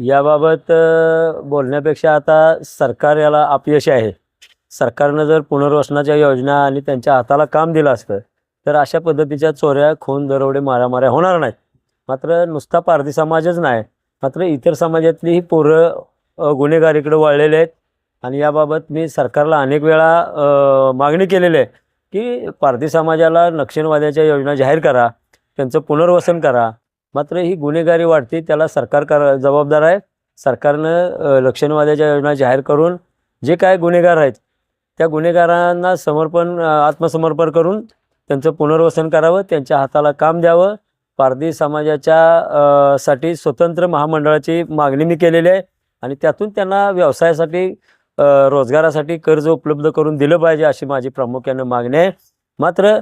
याबाबत बोलण्यापेक्षा आता सरकार याला अपयशी आहे. सरकारनं जर पुनर्वसनाच्या योजना आणि त्यांच्या हाताला काम दिलं असतं तर अशा पद्धतीच्या चोऱ्या खून दरोडे मारामाऱ्या होणार नाहीत. मात्र नुसता पारधी समाजच नाही मात्र इतर समाजातली ही पोरं गुन्हेगारीकडे वळलेले आहेत. आणि याबाबत मी सरकारला अनेक वेळा मागणी केलेली आहे की पारधी समाजाला नक्षलवाद्याच्या योजना जाहीर करा त्यांचं पुनर्वसन करा मात्र ही गुन्हेगारी वाढते त्याला सरकार कर जबाबदार आहे. सरकारनं लक्षणवाद्याच्या योजना जाहीर करून जे काय गुन्हेगार आहेत त्या गुन्हेगारांना समर्पण आत्मसमर्पण करून त्यांचं पुनर्वसन करावं त्यांच्या हाताला काम द्यावं. पारधी समाजाच्या साठी स्वतंत्र महामंडळाची मागणी मी केलेली आहे आणि त्यातून त्यांना व्यवसायासाठी रोजगारासाठी कर्ज उपलब्ध करून दिलं पाहिजे अशी माझी प्रामुख्यानं मागणी आहे. मात्र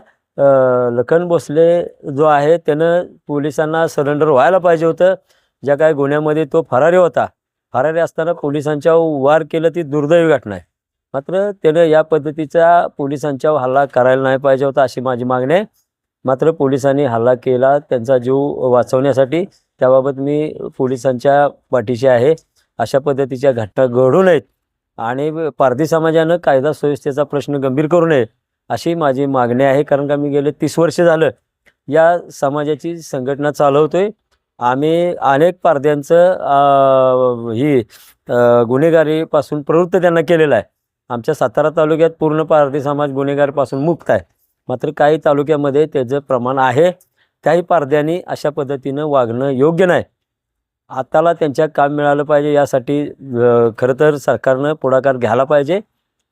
लखन भोसले जो आहे त्यानं पोलिसांना सरेंडर व्हायला पाहिजे होतं. ज्या काही गुन्ह्यामध्ये तो फरारी होता. फरारी असताना पोलिसांच्या वार केलं ती दुर्दैवी घटना आहे. मात्र त्यानं या पद्धतीचा पोलिसांच्या हल्ला करायला नाही पाहिजे होता अशी माझी मागणी आहे. मात्र पोलिसांनी हल्ला केला त्यांचा जीव वाचवण्यासाठी. त्याबाबत मी पोलिसांच्या पाठीशी आहे. अशा पद्धतीच्या घटना घडू नयेत. आणि पारधी समाजानं कायदा सुव्यवस्थेचा प्रश्न गंभीर करू नये. अशी माझी मागणी आहे कारण का मी गेले तीस वर्ष झालं या समाजाची संघटना चालवतोय. आम्ही अनेक पारध्यांचं ही गुन्हेगारीपासून प्रवृत्त त्यांना केलेलं आहे. आमच्या सातारा तालुक्यात पूर्ण पारधी समाज गुन्हेगारीपासून मुक्त आहे. मात्र काही तालुक्यामध्ये त्याचं प्रमाण आहे. त्याही पारध्यांनी अशा पद्धतीनं वागणं योग्य नाही. आताला त्यांच्या काम मिळालं पाहिजे यासाठी खरं तर सरकारनं पुढाकार घ्यायला पाहिजे.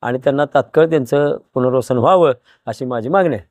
आणि त्यांना तात्काळ त्यांचं पुनर्वसन व्हावं अशी माझी मागणी आहे.